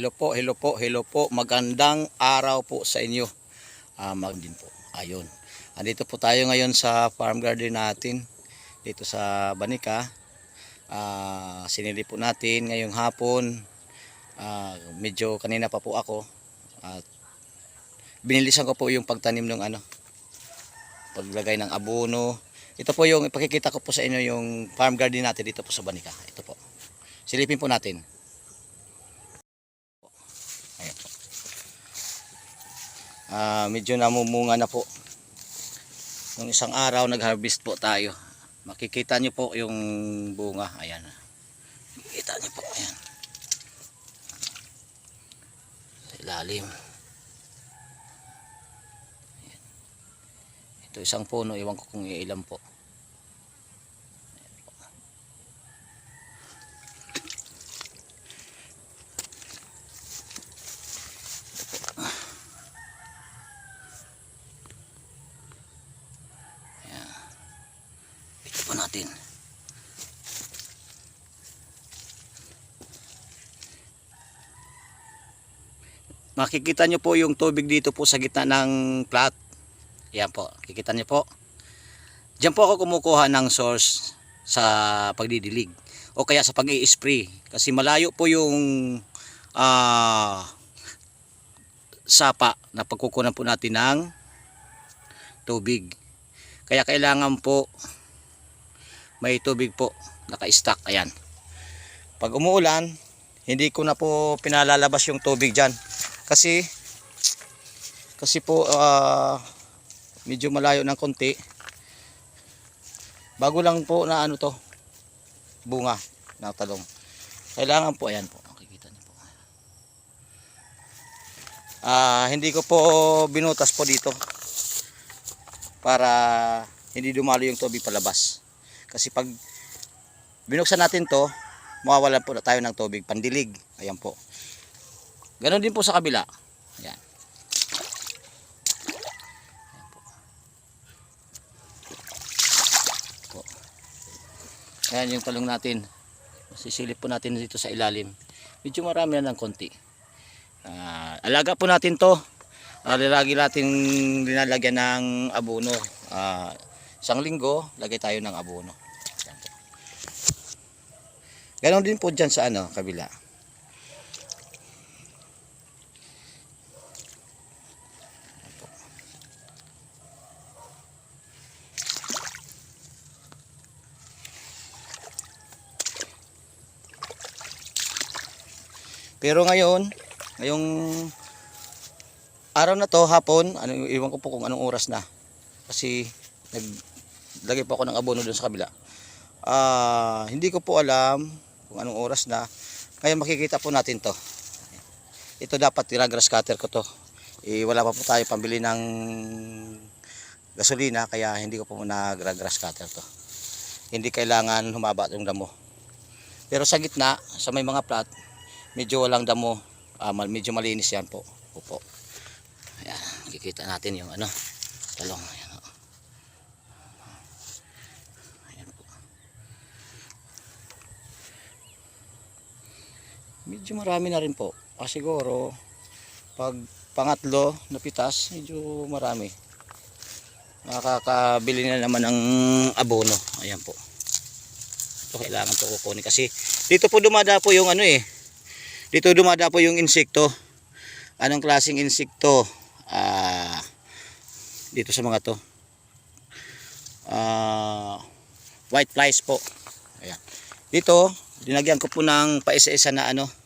Hello po, hello po, hello po. Magandang araw po sa inyo. Ah, mag po. Ayun. Andito po tayo ngayon sa farm garden natin. Dito sa Banika. Ah, sinili po natin ngayong hapon. Ah, medyo kanina pa po ako. At binilisan ko po yung pagtanim ng ano. Paglagay ng abono. Ito po yung ipakikita ko po sa inyo yung farm garden natin dito po sa Banika. Ito po. Silipin po natin. Ayan po. Ah, medyo namumunga na po. Nung isang araw nag-harvest po tayo. Makikita nyo po yung bunga. Ayan. Makikita nyo po. Ayan. Sa ilalim. Ayan. Ito isang puno. Iwan ko kung ilan po. Natin. Makikita nyo po yung tubig dito po sa gitna ng plat. Yan po, kikita nyo po. Diyan po ako kumukuha ng source sa pagdidilig o kaya sa pag spray kasi malayo po yung ah, sapa na pagkukunan po natin ng tubig. Kaya kailangan po may tubig po naka-stack. Ayan. Pag umuulan, hindi ko na po pinalalabas yung tubig dyan. Kasi kasi po ah, medyo malayo ng konti. Bago lang po na ano to bunga na talong. Kailangan po ayan po. Makikita niyo po. Ah, hindi ko po binutas po dito para hindi dumalo yung tubig palabas. Kasi pag binuksan natin to, mawawalan po na tayo ng tubig pandilig. Ayan po. Ganon din po sa kabila. Ayan. Ayan po. Po. Yung talong natin. Sisilip po natin dito sa ilalim. Medyo marami na ng konti. Ah, alaga po natin to. Uh, lagi natin linalagyan ng abono. Ah, isang linggo, lagay tayo ng abono. Ganon din po dyan sa ano, kabila. Pero ngayon, ngayong araw na to, hapon, ano, iwan ko po kung anong oras na. Kasi naglagay po ako ng abono doon sa kabila. Ah, hindi ko po alam kung anong oras na. Ngayon makikita po natin to. Ito dapat tira-grass cutter ko to. Eh, wala pa po tayo pambili ng gasolina kaya hindi ko po nag-grass cutter to. Hindi kailangan humaba yung damo. Pero sa gitna, sa may mga plat, medyo walang damo. Mal- medyo malinis yan po. Opo. Ayan, makikita natin yung ano, talong. Ayan, oh. Ayan po. Medyo marami na rin po. Ah, siguro, pag pangatlo na pitas, medyo marami. Nakakabili na naman ng abono. Ayan po. Ito kailangan po kukunin kasi dito po dumada po yung ano eh. Dito dumada po yung insekto. Anong klaseng insekto? Ah, dito sa mga to. Ah, white flies po. Ayan. Dito, dinagyan ko po ng paisa-isa na ano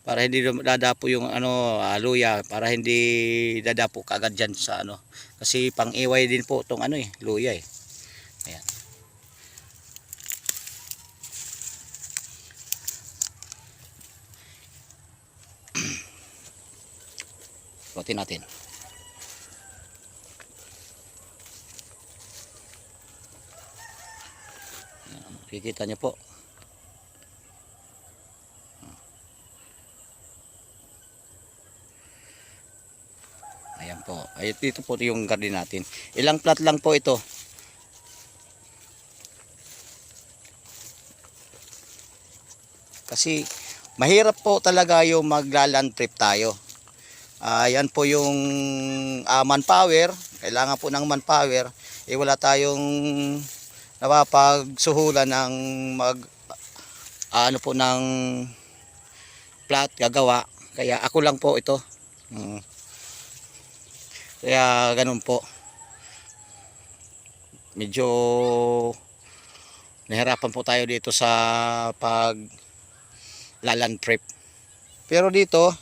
para hindi dadapo yung ano ah, luya para hindi dadapo kaagad dyan sa ano kasi pang iway din po tong ano eh luya eh ayan Rotin natin. Kikita niyo po. Ayan po. Ay, dito po yung garden natin. Ilang plat lang po ito. Kasi mahirap po talaga yung maglaland trip tayo. Ah, yan po yung ah, manpower. Kailangan po ng manpower. Eh wala tayong napapagsuhulan ng mag ah, ano po ng plat gagawa. Kaya ako lang po ito. Mm. Kaya ganun po. Medyo nahirapan po tayo dito sa pag laland prep. Pero dito,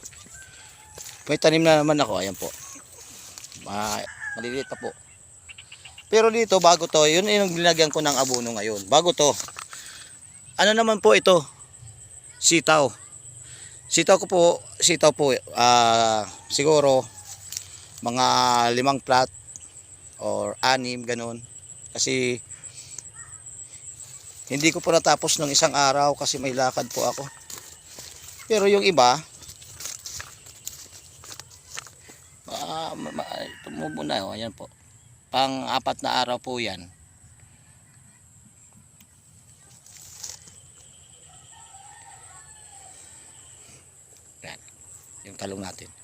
may tanim na naman ako. Ayan po. Ma maliliit pa po. Pero dito, bago to, yun yung linagyan ko ng abono ngayon. Bago to. Ano naman po ito? Sitaw. Sitaw ko po, sitaw po, ah, siguro, mga limang plat or anim, ganun. Kasi, hindi ko po natapos ng isang araw kasi may lakad po ako. Pero yung iba, ma- tumubo na, oh, ayan po. Pang apat na araw po yan. Yan. Yung talong natin.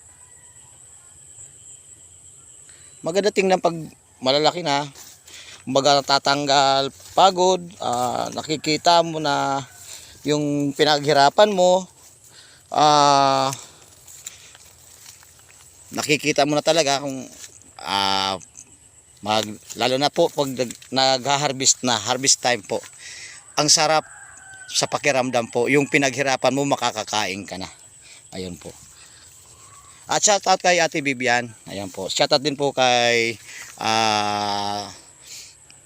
Maganda tingnan pag malalaki na. Kumbaga natatanggal pagod. ah, nakikita mo na yung pinaghirapan mo. ah nakikita mo na talaga kung ah mag lalo na po pag nag- nag-harvest na harvest time po ang sarap sa pakiramdam po yung pinaghirapan mo makakakain ka na ayun po at shout out kay Ate Bibian ayan po shout out din po kay ah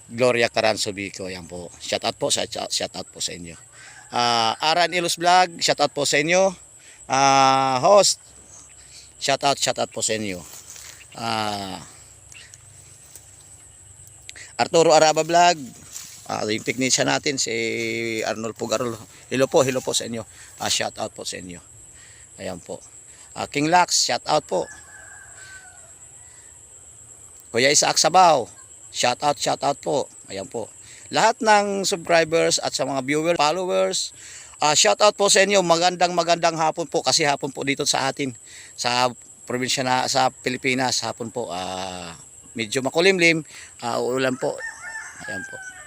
Gloria Caranzo Bico ayan po shout out po sa shout out po sa inyo ah Aran Ilus Vlog shout out po sa inyo ah host shout out shout out po sa inyo ah Arturo Araba Vlog. Ah, yung technician natin si Arnold Pugarol. Hello po, hello po sa inyo. Ah, shout out po sa inyo. Ayan po. Ah, King Lax, shout out po. Kuya Isaac Sabaw, shout out, shout out po. Ayan po. Lahat ng subscribers at sa mga viewers, followers, ah, shout out po sa inyo. Magandang magandang hapon po kasi hapon po dito sa atin sa probinsya na sa Pilipinas hapon po. Ah, medyo makulimlim, uh, uulan po. Ayan po.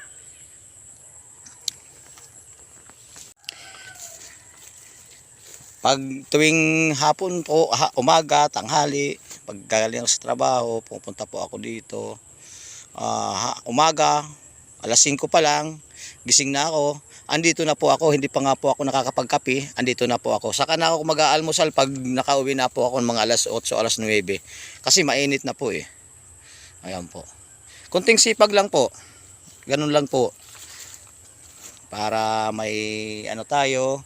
Pag tuwing hapon po, ha, umaga, tanghali, pag galing sa trabaho, pupunta po ako dito. Ha, umaga, alas 5 pa lang, gising na ako. Andito na po ako, hindi pa nga po ako nakakapagkape, andito na po ako. Saka na ako mag-aalmusal pag nakauwi na po ako ng mga alas 8, alas 9. Kasi mainit na po eh. Ayan po. Kunting sipag lang po. Ganun lang po. Para may ano tayo,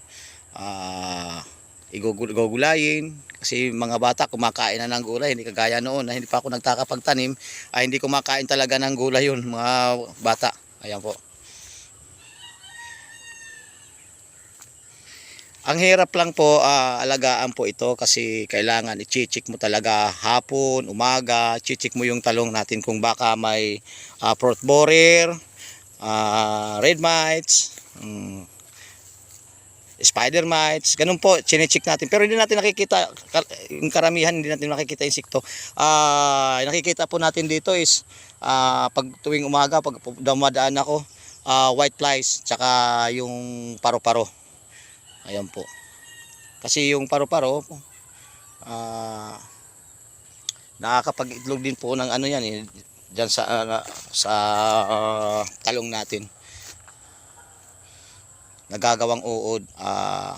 ah igugul- igugulayin. Kasi mga bata kumakain na ng gulay, hindi kagaya noon na hindi pa ako nagtakapagtanim, ay hindi kumakain talaga ng gulay yun, mga bata. Ayan po. Ang hirap lang po ah, alagaan po ito kasi kailangan i-check mo talaga hapon, umaga, check mo yung talong natin kung baka may uh, fruit borer, ah, red mites, mm, spider mites, ganun po, chinecheck natin. Pero hindi natin nakikita, yung karamihan hindi natin nakikita insekto. Ah, nakikita po natin dito is ah, pag tuwing umaga, pag dumadaan ako, ah, white flies, tsaka yung paro-paro. Ayan po. Kasi yung paru-paro, ah nakakapag-itlog din po ng ano yan eh, dyan sa, ah, sa ah, talong natin. Nagagawang uod. ah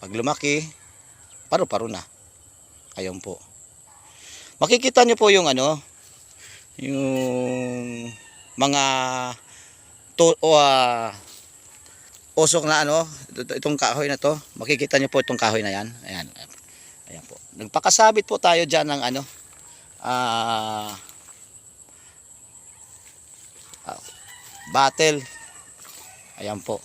pag lumaki, paru-paro na. Ayan po. Makikita nyo po yung ano, yung mga to, ah, usok na ano, ito- itong kahoy na to, makikita niyo po itong kahoy na yan. Ayan. Ayan po. Nagpakasabit po tayo diyan ng ano, ah, ah, battle. Ayan po.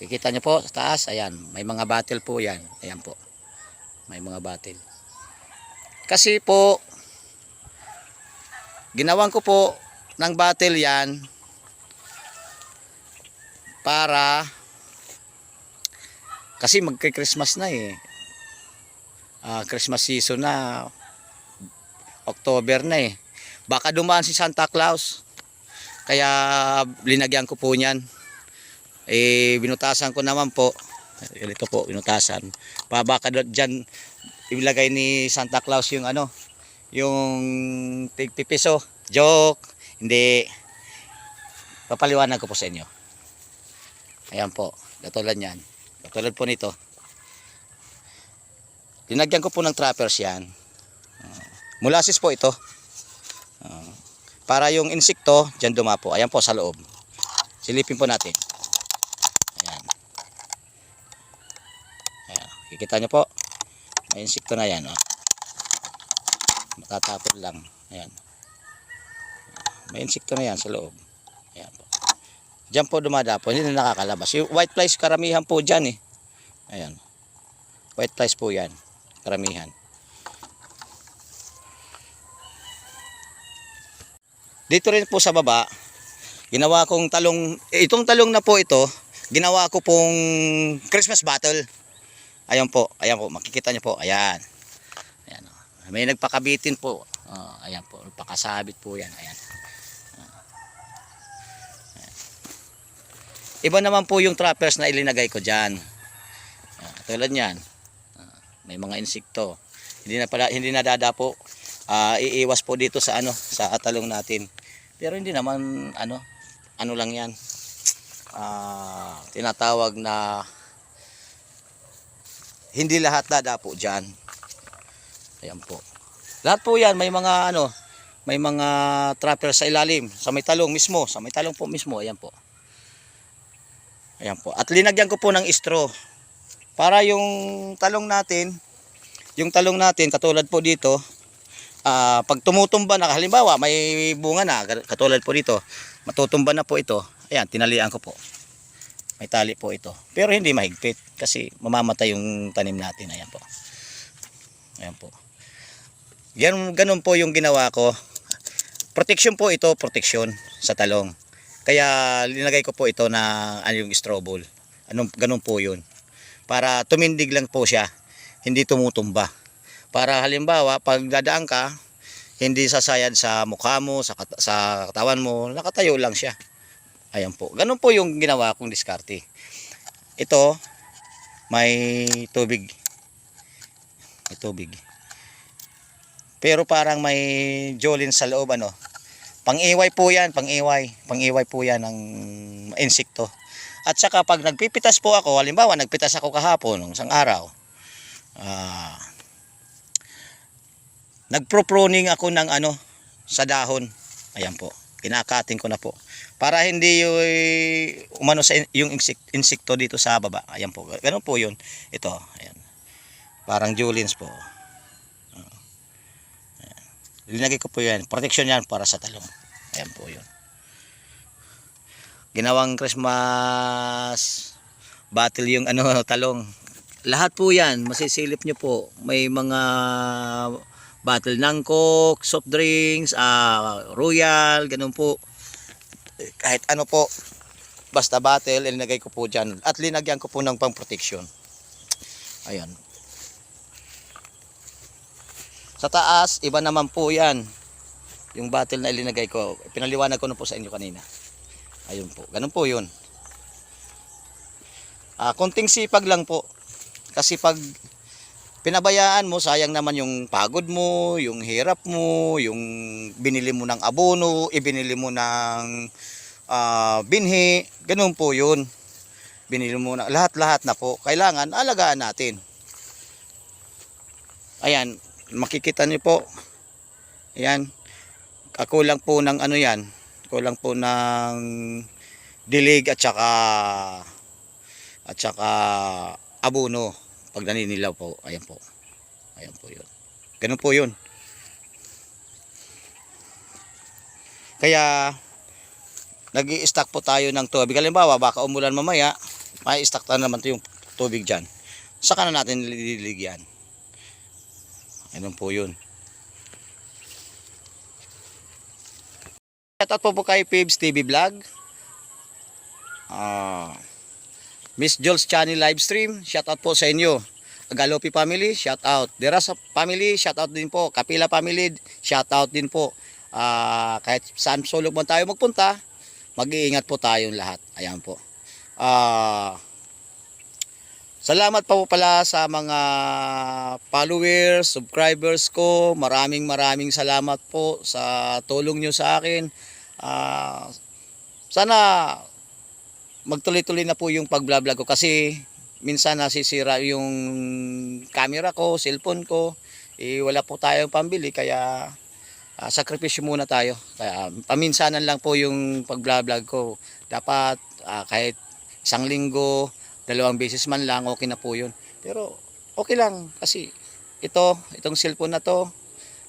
Kikita niyo po sa taas, ayan, may mga battle po yan. Ayan po. May mga battle. Kasi po, ginawan ko po ng battle yan para Kasi magka-Christmas na eh. Ah, Christmas season na. October na eh. Baka dumaan si Santa Claus. Kaya linagyan ko po niyan. Eh, binutasan ko naman po. Ito po, binutasan. Pa baka dyan ilagay ni Santa Claus yung ano, yung tigpipiso. Joke. Hindi. Papaliwanag ko po sa inyo. Ayan po. Katulad yan. Katulad po nito. Linagyan ko po ng trappers yan. Uh, molasses po ito. Para yung insekto, dyan dumapo. Ayan po sa loob. Silipin po natin. Ayan. Ayan. Kikita nyo po. May insekto na yan. Oh. Matatapon lang. Ayan. May insekto na yan sa loob. Ayan po. Diyan po dumadapo. Hindi na nakakalabas. Yung white flies karamihan po dyan eh. Ayan. White flies po yan. Karamihan. Dito rin po sa baba, ginawa kong talong, eh, itong talong na po ito, ginawa ko pong Christmas battle. Ayan po, ayan po, makikita niyo po, ayan. Ayan, oh. may nagpakabitin po. Oh, ayan po, nagpakasabit po yan, ayan. Iba naman po yung trappers na ilinagay ko dyan. Ah, tulad niyan. Ah, may mga insekto. Hindi na pala, hindi na dadapo. Ah, iiwas po dito sa ano, sa talong natin. Pero hindi naman ano, ano lang 'yan. Ah, tinatawag na hindi lahat dadapo diyan. Ayan po. Lahat po 'yan may mga ano, may mga trapper sa ilalim, sa may talong mismo, sa may talong po mismo, ayan po. Ayan po. At linagyan ko po ng straw para yung talong natin, yung talong natin katulad po dito, ah pag tumutumba na halimbawa may bunga na katulad po dito matutumba na po ito ayan tinalian ko po. May tali po ito. Pero hindi mahigpit kasi mamamatay yung tanim natin ayan po. Ayan po. Ganun, ganun po yung ginawa ko. Protection po ito protection sa talong. Kaya linagay ko po ito na ano yung straw ball anong ganun po yun. Para tumindig lang po siya hindi tumutumba para halimbawa pag dadaan ka hindi sasayad sa mukha mo sa, kat- sa katawan mo nakatayo lang siya. Ayan po. Ganun po yung ginawa kong diskarte. Ito may tubig. May tubig. Pero parang may jolin sa loob ano. Pang-iway po yan pang-iway. Pang-iway po yan ng insekto. At saka pag nagpipitas po ako halimbawa nagpitas ako kahapon ng isang araw ah nagpro-pruning ako ng ano sa dahon. Ayan po. Kinakating ko na po. Para hindi yung umano sa yung insek- insekto dito sa baba. Ayan po. Ganun po 'yun. Ito, ayan. Parang Julins po. Linagay ko po 'yan. Protection 'yan para sa talong. Ayan po 'yun. Ginawang Christmas battle yung ano talong. Lahat po 'yan, masisilip nyo po. May mga bottle ng coke, soft drinks, ah, royal, ganun po. Kahit ano po, basta bottle, ilinagay ko po dyan. At linagyan ko po ng pang protection. Ayan. Sa taas, iba naman po yan. Yung bottle na ilinagay ko, pinaliwanag ko na po sa inyo kanina. Ayun po, ganun po yun. Ah, konting sipag lang po. Kasi pag pinabayaan mo, sayang naman yung pagod mo, yung hirap mo, yung binili mo ng abono, ibinili mo ng ah, binhi, ganun po yun. Binili mo na, lahat-lahat na po. Kailangan, alagaan natin. Ayan, makikita niyo po. Ayan, kakulang po ng ano yan, kulang po ng dilig at saka at saka abono pag naninilaw po ayan po. Ayan po yun. Ganun po yun. Kaya nag stack po tayo ng tubig. Halimbawa baka umulan mamaya may stack tayo naman yung tubig dyan. Saka na natin nililigyan ganun po yun. Shoutout po po kay Pibs TV Vlog. Ah, Miss Jules Channel live stream, shout out po sa inyo. Galopi family, shout out. Derasa family, shout out din po. Kapila family, shout out din po. Ah, kahit saan sulok man tayo magpunta, mag-iingat po tayong lahat. Ayan po. Ah, Salamat pa po pala sa mga followers, subscribers ko. Maraming maraming salamat po sa tulong nyo sa akin. Ah, sana magtuloy-tuloy na po yung pag-vlog ko kasi minsan nasisira yung camera ko, cellphone ko. Eh, wala po tayong pambili kaya ah, sakripisyo muna tayo. Kaya paminsanan lang po yung pag-vlog ko. Dapat ah, kahit isang linggo, dalawang beses man lang, okay na po yun. Pero okay lang kasi ito, itong cellphone na to,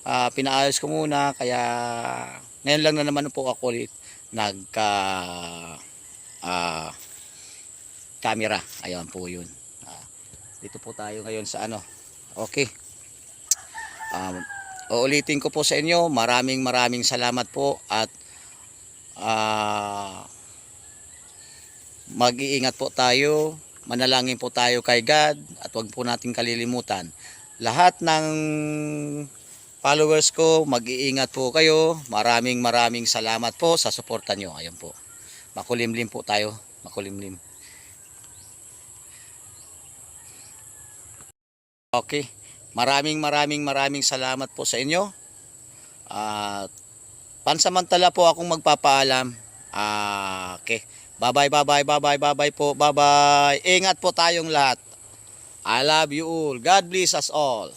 ah, pinaayos ko muna kaya ngayon lang na naman po ako ulit nagka ah, camera. Ayan po yun. Ah, dito po tayo ngayon sa ano. Okay. Um, uulitin ko po sa inyo, maraming maraming salamat po at ah, mag-iingat po tayo, manalangin po tayo kay God at wag po natin kalilimutan. Lahat ng followers ko, mag-iingat po kayo. Maraming maraming salamat po sa suporta nyo. Ayun po. Makulimlim po tayo. Makulimlim. Okay. Maraming maraming maraming salamat po sa inyo. At pansamantala po akong magpapaalam. Ah, okay. Bye-bye, bye-bye, bye-bye, bye-bye po. Bye-bye. Ingat po tayong lahat. I love you all. God bless us all.